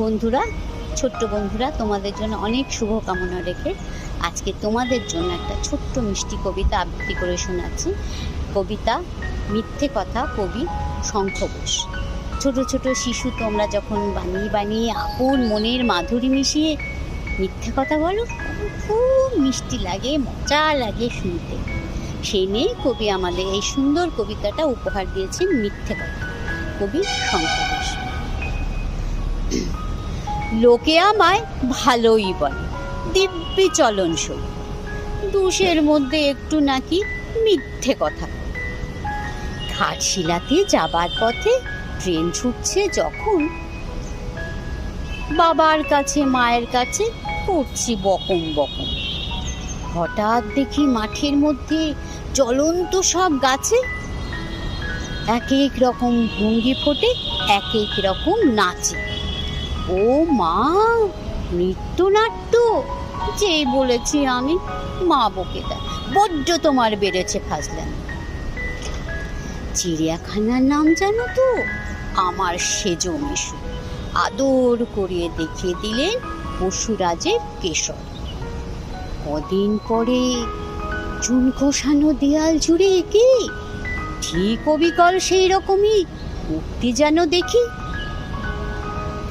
বন্ধুরা, ছোট্ট বন্ধুরা, তোমাদের জন্য অনেক শুভকামনা রেখে আজকে তোমাদের জন্য একটা ছোট্ট মিষ্টি কবিতা আবৃত্তি করে শোনাচ্ছি। কবিতা মিথ্যে কথা, কবি শঙ্খ বোস। ছোট ছোট শিশু, তোমরা যখন বানিয়ে বানিয়ে আপন মনের মাধুরী মিশিয়ে মিথ্যে কথা বলো, খুব মিষ্টি লাগে, মজা লাগে শুনতে। সেই নিয়েই কবি আমাদের এই সুন্দর কবিতাটা উপহার দিয়েছেন মিথ্যে কথা, কবি শঙ্খ বোস। লোকে আমায় ভালোই বলে, দিব্যি চলনসই দুশের মধ্যে একটু নাকি মিথ্যে কথা। ঘাটশিলাতে যাবার পথে ট্রেন ছুটছে যখন বাবার কাছে, মায়ের কাছে করছি বকম বকম হঠাৎ দেখি মাঠের মধ্যে জ্বলন্ত সব গাছে এক এক রকম ভঙ্গি ফোটে, এক এক রকম নাচে। ও মা নৃত্যনাট্য যেই বলেছি আমি, মা বকে দেয়। বড্ড তোমার বেড়েছে ফাজলামি। চিড়িয়াখানার নাম জানো তো? আমার সেজ মেশু আদর করিয়ে দেখিয়ে দিলেন পশুরাজের কেশর। কদিন পরে চুন ঘোষানো দেয়াল জুড়ে একে। ঠিক অবিকল সেই রকমই মূর্তি যেন দেখি।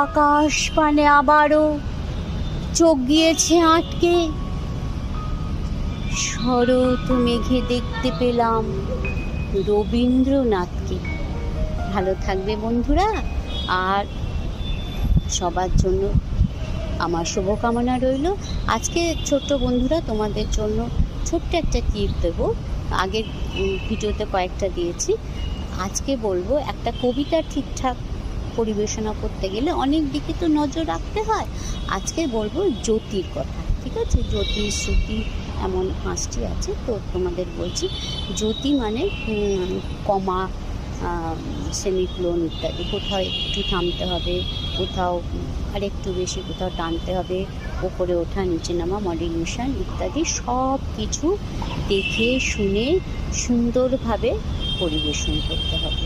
আকাশ পানে আবারও চোখ গিয়েছে আটকে। শরৎ মেঘে দেখতে পেলাম রবীন্দ্রনাথকে। ভালো থাকবে বন্ধুরা, আর সবার জন্য আমার শুভকামনা রইল। আজকে ছোট্ট বন্ধুরা, তোমাদের জন্য ছোট্ট একটা ক্লিপ দেবো। আগের ভিডিওতে কয়েকটা দিয়েছি। আজকে বলব, একটা কবিতা ঠিকঠাক পরিবেশনা করতে গেলে অনেক দিকে তো নজর রাখতে হয়। আজকে বলব জ্যোতির কথা, ঠিক আছে? জ্যোতি শ্রুতি এমন পাঁচটি আছে, তো তোমাদের বলছি। জ্যোতি মানে কমা সেমিক্লোন ইত্যাদি। কোথাও একটু থামতে হবে, কোথাও আরেকটু বেশি কোথাও টানতে হবে, ওপরে ওঠা, নিচে নামা মডিউলেশন ইত্যাদি সব কিছু দেখে শুনে সুন্দরভাবে পরিবেশন করতে হবে।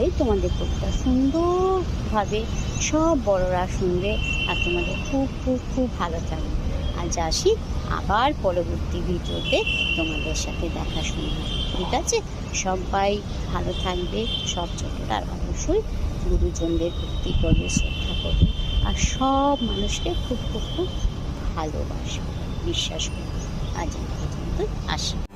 তাহলে তোমাদের কবিতা সুন্দরভাবে সব বড়রা শুনবে আর তোমাদের খুব খুব খুব ভালো থাকবে আজ আসি আবার পরবর্তী ভিডিওতে তোমাদের সাথে দেখাশোনা হবে ঠিক আছে? সবাই ভালো থাকবে, সব ছোটরা অবশ্যই গুরুজনদের ভক্তি করবে, শ্রদ্ধা করবে আর সব মানুষকে খুব খুব খুব ভালোবাসবে। বিশ্বাস করবে আজ পর্যন্ত আসি।